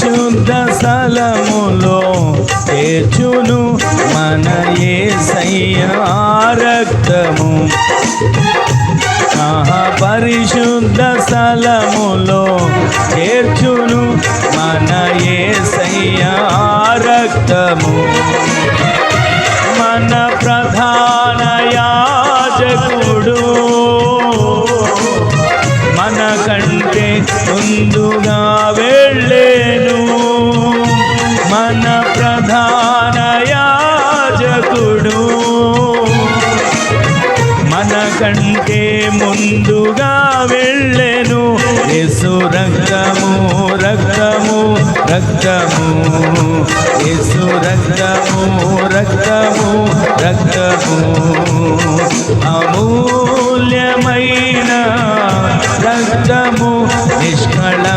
పరిశుద్ధ స్థలములో చేర్చును మన ఏ రక్తము. పరిశుద్ధ స్థలములో చేర్చును మన ఏ రక్తము. మన ప్రధాన యాజకుడు మన కంటే ముందుగా వెళ్ళే మన ప్రధాన యాజకుడు. మన కంటే ముందుగా వెళ్ళెను. యేసు రక్తము రక్తము రక్తము. యేసు రక్తము రక్తము రక్తము. అమూల్యమైన రక్తము నిష్కళంకమైన